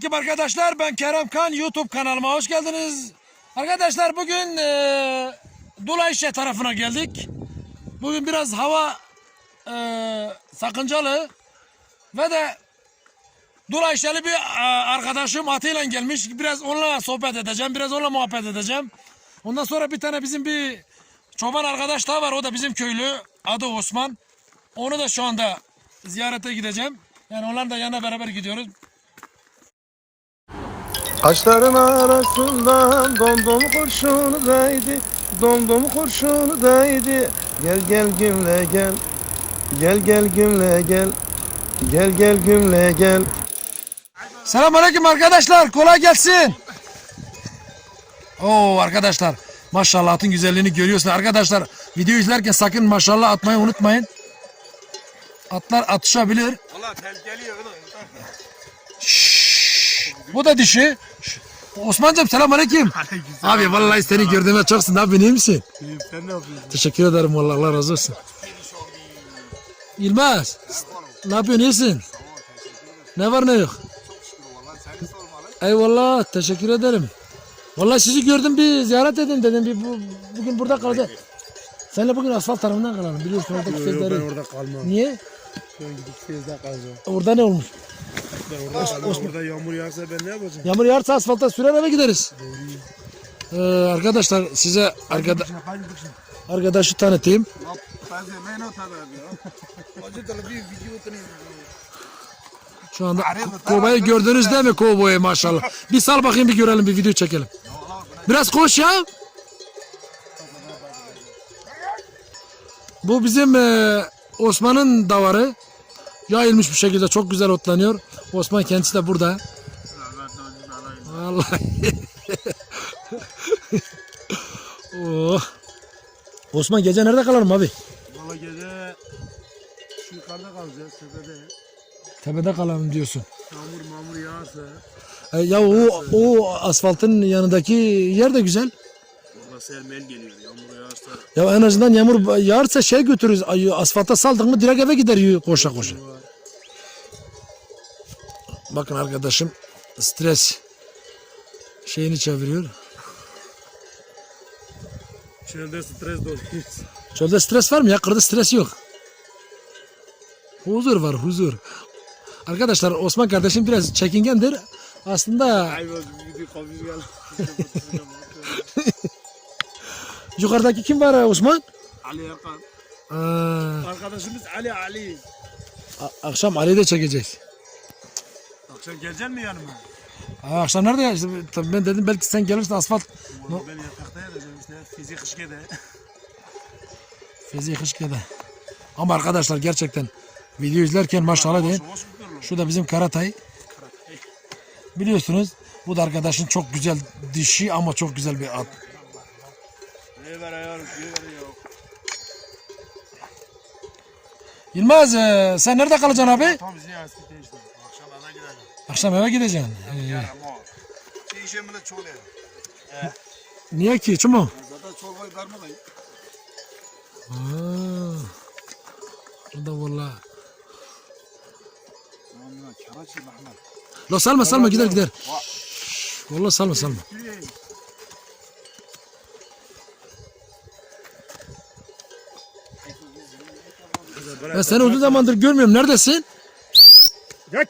Selamünaleyküm arkadaşlar. Ben Kerem Kan. YouTube kanalıma hoş geldiniz. Arkadaşlar bugün eee Dulayşe tarafına geldik. Bugün biraz hava eee, sakıncalı ve de Dulayşeli bir eee, arkadaşım atıyla gelmiş. Biraz onunla sohbet edeceğim. Biraz onunla muhabbet edeceğim. Ondan sonra bir tane bizim bir çoban arkadaş daha var. O da bizim köylü. Adı Osman. Onu da şu anda ziyarete gideceğim. Yani onların da yanına beraber gidiyoruz. Kaşların arasından domdom kurşunu değdi Domdom kurşunu değdi Gel gel gümle gel Gel gel gümle gel Gel gel gümle gel Selamünaleyküm arkadaşlar. Kolay gelsin. Oo arkadaşlar. Maşallah atın güzelliğini görüyorsunuz. Arkadaşlar video izlerken sakın maşallah atmayı unutmayın. Atlar atışabilir. Valla tehlikeli oğlum. Şşş. Bu da dişi. Osman'cığım selamünaleyküm. Abi vallahi seni gördüğüme çoksun abi iyi misin? Sen ne yapıyorsun? Teşekkür ederim vallahi Allah razı olsun. İlmaz. Ne yapıyorsun iyisin? Ne var ne yok? Eyvallah teşekkür ederim. Vallahi sizi gördüm bir ziyaret edin dedim bir bu, bugün burada kalacağız. Seninle bugün asfalt tarafından kalalım biliyorsun oradaki Ben fezleri. orada kalmam. Niye? Ben gidip Fez'de kalacağım. Orada ne olmuş? Ben orada kalmam. Orada yağmur yağsa ben ne yapacağım? Yağmur yağarsa asfalta sürer eve gideriz. Ee, arkadaşlar size arkada, arkadaşı tanıtayım. Şu anda kovayı gördünüz değil mi kovboyu maşallah. Bir sal bakayım bir görelim bir video çekelim. Biraz koş ya. Bu bizim e, Osman'ın davarı. Yayılmış bir şekilde çok güzel otlanıyor. Osman kendisi de burada. Vallahi. oh. Osman gece nerede kalalım abi? Valla gece şu yukarıda kalacağız tepede. Tepede kalalım diyorsun. Yağmur mamur yağarsa. E, ya o o asfaltın yanındaki yer de güzel. Valla sermel geliyor. Yağmur yağarsa. Ya en azından yağmur yağarsa şey götürürüz. Asfalta saldık mı direkt eve gider koşa koşa. Bakın arkadaşım stres şeyini çeviriyor. Çölde stres doluyuz. Çölde stres var mı ya? Kırda stres yok. Huzur var huzur. Arkadaşlar Osman kardeşim biraz çekingendir. Aslında yukarıdaki kim var Osman? Ali Erkan. Aa, Arkadaşımız Ali Ali. a- akşam Ali'yi de çekeceğiz. Akşam geleceksin mi yanıma? Aa, akşam nerede ya? İşte tabii ben dedim belki sen gelirsin asfalt. Valla ben yatakta yatacağım işte. Fizik kışkede. Fezi Hışkı'da. Ama arkadaşlar gerçekten video izlerken maşallah deyin. Şu da bizim Karatay. Biliyorsunuz bu da arkadaşın çok güzel dişi ama çok güzel bir at. Yılmaz e, sen nerede kalacaksın abi? Tam ziyareti işte. Akşam eve gideceksin. Ee, şey ya. niye ki? Çumu? Zaten çorbayı darmadayım. Aa, o da valla. La salma salma gider gider. Valla salma salma. Ben seni uzun zamandır görmüyorum. Neredesin? Gel.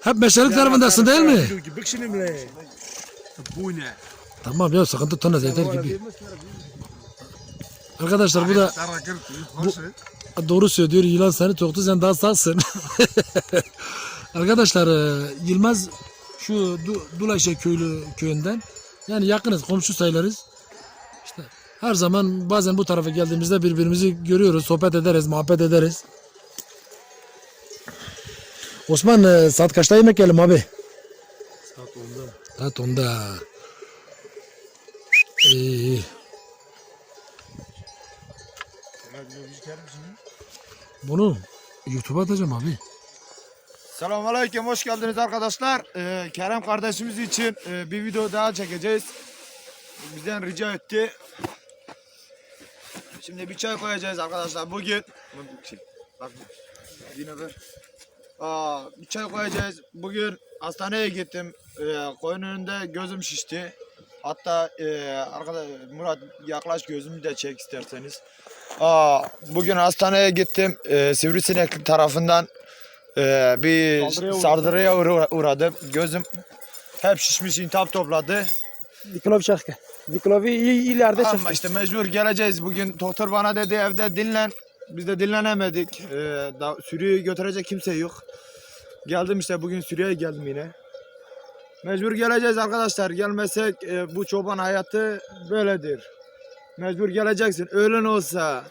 Hep meşalelik tarafındasın değil mi? Bu ne? Tamam ya sıkıntı tanız yeter gibi. Arkadaşlar bu da Bu doğru söylüyor. Yılan seni toktu sen daha sağsın. Arkadaşlar e, Yılmaz şu Du- Dulaşe köylü köyünden yani yakınız komşu sayılırız. İşte her zaman bazen bu tarafa geldiğimizde birbirimizi görüyoruz, sohbet ederiz, muhabbet ederiz. Osman e, saat kaçta yemek yiyelim abi? Saat 10'da. Saat 10'da. İyi, iyi. Bunu YouTube'a atacağım abi. Selamünaleyküm hoş geldiniz arkadaşlar ee, Kerem kardeşimiz için e, bir video daha çekeceğiz Bizden rica etti Şimdi bir çay koyacağız arkadaşlar bugün Bak yine ver Aa, bir çay koyacağız. Bugün hastaneye gittim. Ee, koyun önünde gözüm şişti. Hatta e, arkadaş Murat yaklaş gözümü de çek isterseniz. Aa, bugün hastaneye gittim. Ee, sivrisinek tarafından e, bir Saldırıya uğradı. saldırıya uğra- uğradım. Gözüm hep şişmiş intihap topladı. Viklov çakı. Viklov'u iyi ileride çakı. Ama işte mecbur geleceğiz. Bugün doktor bana dedi evde dinlen. Biz de dinlenemedik. Ee, da, sürüyü götürecek kimse yok. Geldim işte bugün sürüye geldim yine. Mecbur geleceğiz arkadaşlar. Gelmesek e, bu çoban hayatı böyledir. Mecbur geleceksin. Öğlen olsa,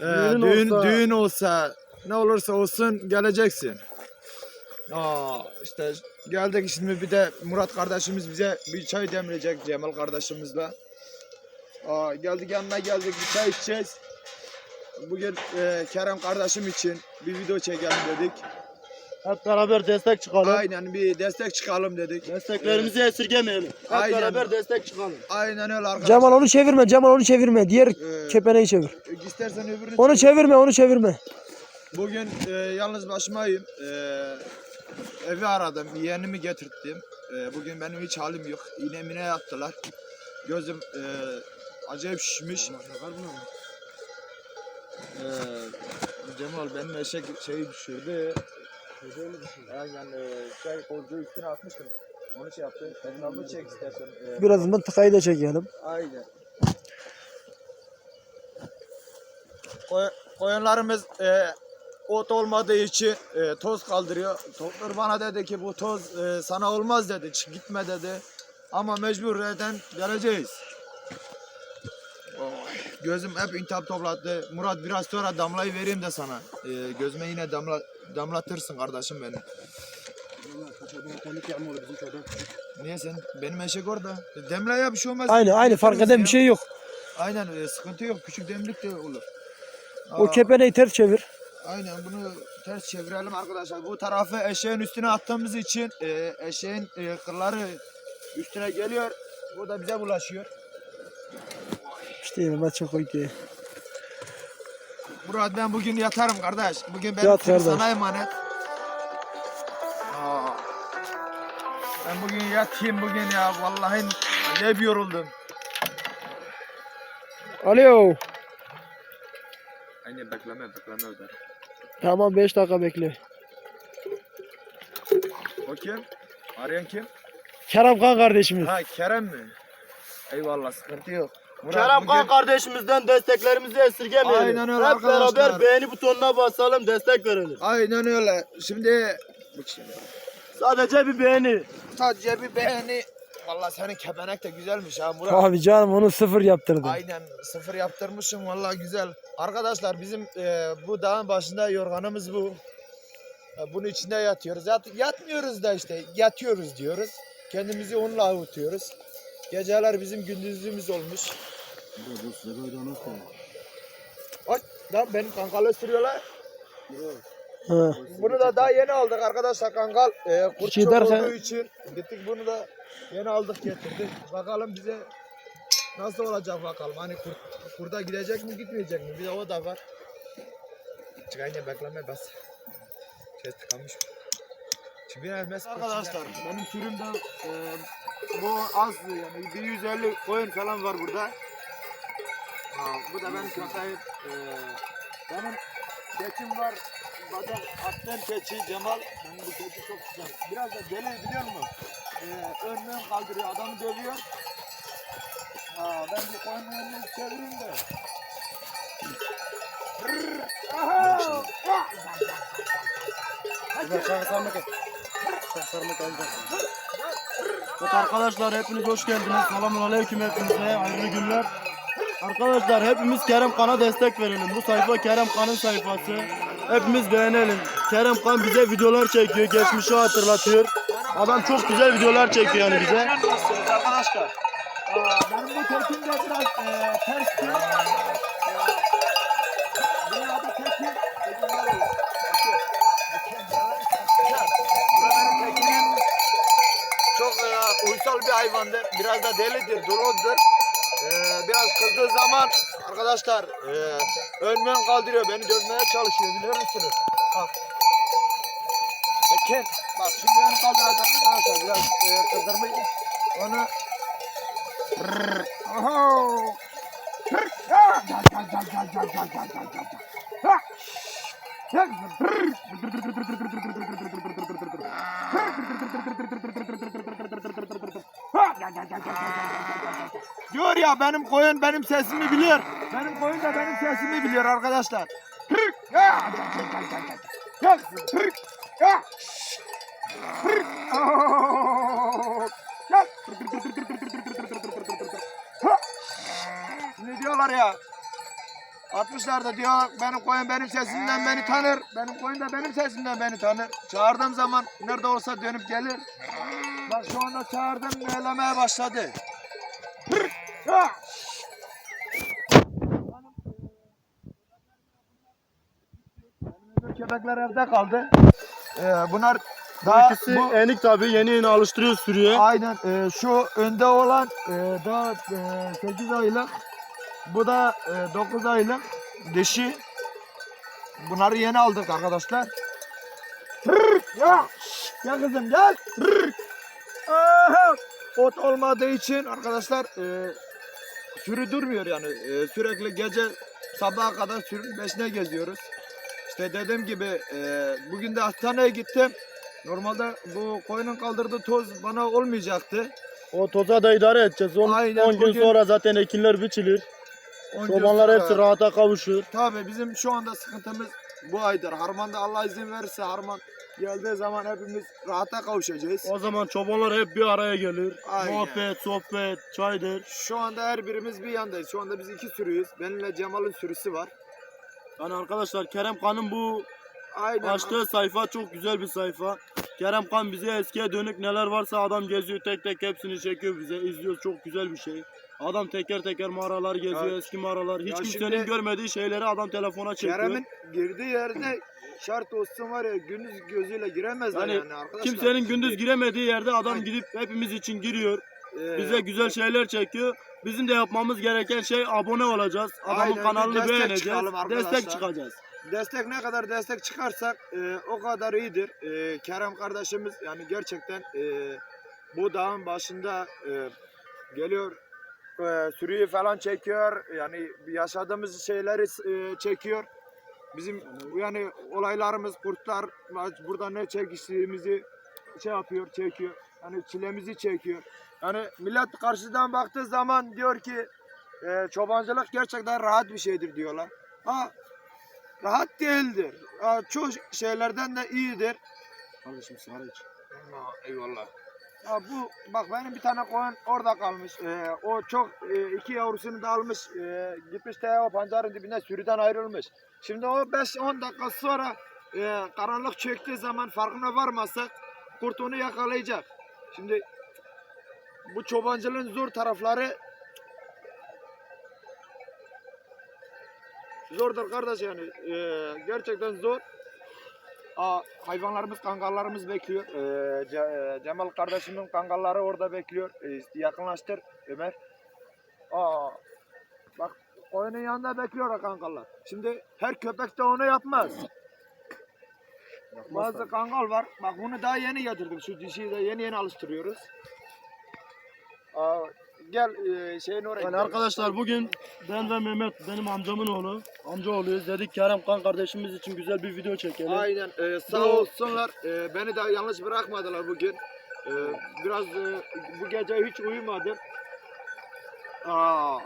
e, Düğün düğün, olsa. düğün olsa, ne olursa olsun geleceksin. Aa, işte geldik şimdi bir de Murat kardeşimiz bize bir çay demleyecek Cemal kardeşimizle. Aa, geldik yanına geldik bir çay içeceğiz. Bugün e, Kerem kardeşim için bir video çekelim dedik. Hep beraber destek çıkalım. Aynen bir destek çıkalım dedik. Desteklerimizi esirgemeyelim. Hep Aynen. beraber destek çıkalım. Aynen öyle arkadaşlar. Cemal onu çevirme. Cemal onu çevirme. Diğer Ee, kepeneği çevir. İstersen öbürünü Onu çevir. çevirme. Onu çevirme. Bugün e, yalnız başımayım. E, evi aradım. Yeğenimi getirttim. E, bugün benim hiç halim yok. İğne mine yaptılar. Gözüm e, acayip şişmiş. E, Cemal benim eşek şeyi düşürdü. Aynen e, şey kolcuğu üstüne atmıştım. Onu şey yaptı. Abla çek istersen. E, Biraz mıntıkayı da çekelim. Aynen. Koy- koyunlarımız e, ot olmadığı için e, toz kaldırıyor. Doktor bana dedi ki bu toz e, sana olmaz dedi. Çık gitme dedi. Ama mecburiyetten geleceğiz. Gözüm hep intihap topladı. Murat biraz sonra damlayı vereyim de sana. E, gözüme yine damla damlatırsın kardeşim benim. Niye sen? Benim eşek orada. Demle ya bir şey olmaz. Aynı aynı fark eden bir şey yok. Aynen e, sıkıntı yok. Küçük demlik de olur. O Aa, kepeneği ters çevir. Aynen bunu ters çevirelim arkadaşlar. Bu tarafı eşeğin üstüne attığımız için e, eşeğin e, kılları üstüne geliyor. Bu da bize bulaşıyor. İşte Mehmet çok iyi. Murat ben bugün yatarım kardeş. Bugün benim Yat kardeş. sana emanet. Aa, ben bugün yatayım bugün ya. Vallahi acayip yoruldum. Alo. Aynen bekleme bekleme öder. Tamam 5 dakika bekle. O kim? Arayan kim? Kerem Kan kardeşimiz. Ha Kerem mi? Eyvallah sıkıntı yok. Kerem bugün- Kan kardeşimizden desteklerimizi esirgemeyelim. Aynen öyle Hep arkadaşlar. beraber beğeni butonuna basalım destek verelim. Aynen öyle. Şimdi. Sadece bir beğeni. Sadece bir beğeni. Vallahi senin kepenek de güzelmiş ha Murat. Abi canım onu sıfır yaptırdım. Aynen sıfır yaptırmışsın vallahi güzel. Arkadaşlar bizim e, bu dağın başında yorganımız bu. E, bunun içinde yatıyoruz. Yat, yatmıyoruz da işte yatıyoruz diyoruz. Kendimizi onunla avutuyoruz. Geceler bizim gündüzümüz olmuş. Ay lan benim kankalı sürüyorlar. Ha. Bunu da daha yeni aldık arkadaşlar kangal. E, kurt Şey çok derken- olduğu için gittik bunu da yeni aldık getirdik. Bakalım bize nasıl olacak bakalım. Hani kurt, kurda gidecek mi gitmeyecek mi? Bir de o da var. Çıkayınca bekleme bas. Şey tıkanmış. Şimdi arkadaşlar benim sürümde e, bu az yani bir 150 koyun falan var burada. Ha, bu da benim köpeğim. E, benim keçim var. Zaten attığım keçi Cemal. Benim bu keçi çok güzel. Biraz da deli biliyor musun? Ee, önlüğün kaldırıyor, adamı dövüyor. Ha, ben bir koyunun önünü çevireyim de. Aha! Evet arkadaşlar hepiniz hoş geldiniz. Selamun aleyküm hepinize. Hayırlı günler. Arkadaşlar hepimiz Kerem Kan'a destek verelim. Bu sayfa Kerem Kan'ın sayfası. Hepimiz beğenelim. Kerem Kan bize videolar çekiyor. Geçmişi hatırlatıyor. Adam çok güzel videolar çekiyor yani bize. arkadaşlar. Benim bu tekim de biraz e, tersti. E, bunun adı tekim. Tekim var ya. Tekim. Tekim, evet, tekim. Bu da benim tekimim. Çok e, uysal bir hayvandır. Biraz da delidir, doludur. E, biraz kızdığı zaman arkadaşlar e, önmen kaldırıyor. Beni dövmeye çalışıyor biliyor musunuz? Bak. Sakin. Bak şimdi beni kaldıracak arkadaşlar. Biraz e, kızdırmayın. Onu... Oho. gel. Diyor ya benim koyun benim sesimi biliyor. Benim koyun da benim sesimi biliyor arkadaşlar. Ne diyorlar ya? 60'larda diyor benim koyun benim sesimden beni tanır. Benim koyun da benim sesimden beni tanır. Çağırdığım zaman nerede olsa dönüp gelir. Bak şu anda çağırdım meylemeye başladı. Köpekler evde kaldı. Ee, bunlar daha İkisi bu, enik tabi yeni yeni alıştırıyor sürüye. Aynen e, şu önde olan e, daha e, 8 aylık bu da e, 9 aylık dişi. Bunları yeni aldık arkadaşlar. Ya, ya kızım gel. Ot olmadığı için arkadaşlar e, sürü durmuyor yani E, sürekli gece sabaha kadar sürünün peşine geziyoruz. İşte dediğim gibi e, bugün de hastaneye gittim. Normalde bu koyunun kaldırdığı toz bana olmayacaktı. O toza da idare edeceğiz. 10 Aynen, gün bugün- sonra zaten ekinler biçilir. On gün Çobanlar sonra- hepsi rahata kavuşur. Tabii bizim şu anda sıkıntımız bu aydır. Harman'da Allah izin verirse Harman geldiği zaman hepimiz rahata kavuşacağız. O zaman çobanlar hep bir araya gelir. Aynen. Muhabbet, sohbet, çaydır. Şu anda her birimiz bir yandayız. Şu anda biz iki sürüyüz. Benimle Cemal'in sürüsü var. Yani arkadaşlar Kerem Kan'ın bu Aynen. açtığı sayfa çok güzel bir sayfa. Kerem Kan bize eskiye dönük neler varsa adam geziyor tek tek hepsini çekiyor bize izliyoruz çok güzel bir şey. Adam teker teker mağaralar geziyor Ya- eski mağaralar. Hiç Ya kimsenin şimdi- görmediği şeyleri adam telefona çekiyor. Kerem'in girdiği yerde şart olsun var ya gündüz gözüyle giremezler yani, Yani arkadaşlar. Kimsenin gündüz giremediği yerde adam Aynen. gidip hepimiz için giriyor. Ee, Bize güzel şeyler çekiyor. Bizim de yapmamız gereken şey abone olacağız. Adamın Aynen, kanalını destek beğeneceğiz. Destek çıkacağız. destek ne kadar destek çıkarsak e, o kadar iyidir. E, Kerem kardeşimiz yani gerçekten e, bu dağın başında e, geliyor e, sürüyü falan çekiyor. Yani yaşadığımız şeyleri e, çekiyor. Bizim yani olaylarımız kurtlar burada ne çekiştiğimizi şey yapıyor, çekiyor. Yani çilemizi çekiyor. Yani millet karşıdan baktığı zaman diyor ki e, çobancılık gerçekten rahat bir şeydir diyorlar. Ha rahat değildir. Ha, çoğu şeylerden de iyidir. Kardeşim iç. eyvallah. Bu bak benim bir tane koyun orada kalmış. Ee, o çok e, iki yavrusunu da almış. e, gitmiş de o pancarın dibine sürüden ayrılmış. Şimdi o 5-10 dakika sonra e, karanlık çöktüğü zaman farkına varmazsak kurt onu yakalayacak. Şimdi bu çobancılığın zor tarafları zordur kardeş yani. E, gerçekten zor. Aa, hayvanlarımız, kangallarımız bekliyor. Ee, Ce- e, Cemal kardeşimin kangalları orada bekliyor. Ee, yakınlaştır Ömer. Aa, bak koyunun yanında bekliyor kangallar. Şimdi her köpek de onu yapmaz. Bazı kangal var. Bak bunu daha yeni getirdim. Şu dişiyi de yeni yeni alıştırıyoruz. Aa, gel e, şeyin oraya. Yani arkadaşlar bugün ben ve Mehmet benim amcamın oğlu. Amca oluyoruz. Dedik Kerem Kan kardeşimiz için güzel bir video çekelim. Aynen e, sağ Bu- olsunlar e, beni de yalnız bırakmadılar bugün. E, biraz e, bu gece hiç uyumadım. Aa,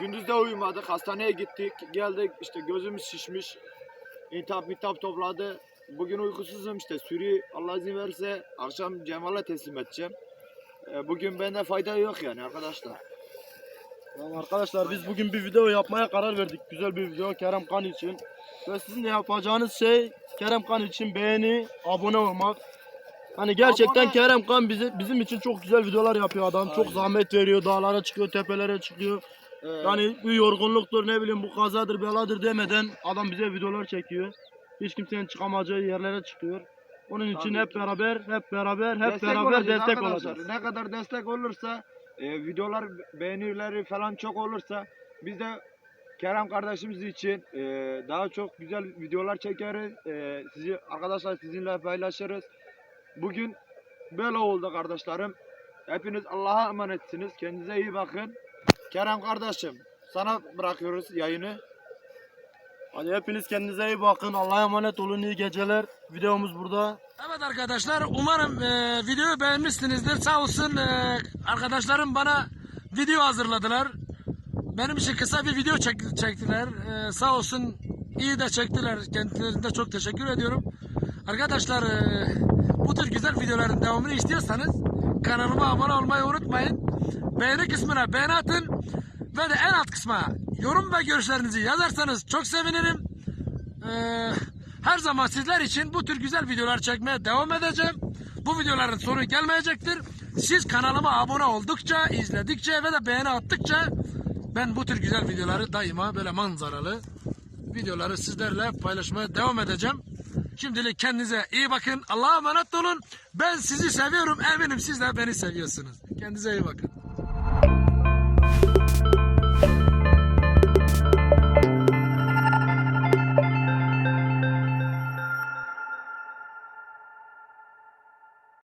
gündüz de uyumadık hastaneye gittik geldik işte gözümüz şişmiş. İntihap mitap topladı. Bugün uykusuzum işte sürü Allah izin verirse akşam Cemal'e teslim edeceğim. E, bugün bende fayda yok yani arkadaşlar. Yani arkadaşlar biz bugün bir video yapmaya karar verdik. Güzel bir video Kerem Kan için. Ve sizin de yapacağınız şey Kerem Kan için beğeni, abone olmak. Hani gerçekten Abone- Kerem Kan bize, bizim için çok güzel videolar yapıyor adam. Çok Aynen. zahmet veriyor, dağlara çıkıyor, tepelere çıkıyor. E, Yani bu yorgunluktur ne bileyim bu kazadır beladır demeden adam bize videolar çekiyor. Hiç kimsenin çıkamayacağı yerlere çıkıyor. Onun için Tabii hep ki. beraber, hep beraber, hep Destek beraber olacağız destek arkadaşlar. olacağız. Ne kadar destek olursa, e, videolar beğenileri falan çok olursa biz de Kerem kardeşimiz için e, daha çok güzel videolar çekeriz. E, sizi arkadaşlar sizinle paylaşırız. Bugün böyle oldu kardeşlerim. Hepiniz Allah'a emanetsiniz. Kendinize iyi bakın. Kerem kardeşim sana bırakıyoruz yayını. Hadi hepiniz kendinize iyi bakın. Allah'a emanet olun. İyi geceler. Videomuz burada. Evet arkadaşlar umarım e, videoyu beğenmişsinizdir. Sağ olsun e, arkadaşlarım bana video hazırladılar. Benim için kısa bir video çek- çektiler. E, sağ olsun iyi de çektiler. Kendilerine çok teşekkür ediyorum. Arkadaşlar e, bu tür güzel videoların devamını istiyorsanız kanalıma abone olmayı unutmayın. Beğeni kısmına beğeni atın ve de en alt kısma yorum ve görüşlerinizi yazarsanız çok sevinirim. Ee, her zaman sizler için bu tür güzel videolar çekmeye devam edeceğim. Bu videoların sonu gelmeyecektir. Siz kanalıma abone oldukça, izledikçe ve de beğeni attıkça ben bu tür güzel videoları daima böyle manzaralı videoları sizlerle paylaşmaya devam edeceğim. Şimdilik kendinize iyi bakın. Allah'a emanet olun. Ben sizi seviyorum. Eminim siz de beni seviyorsunuz. Kendinize iyi bakın.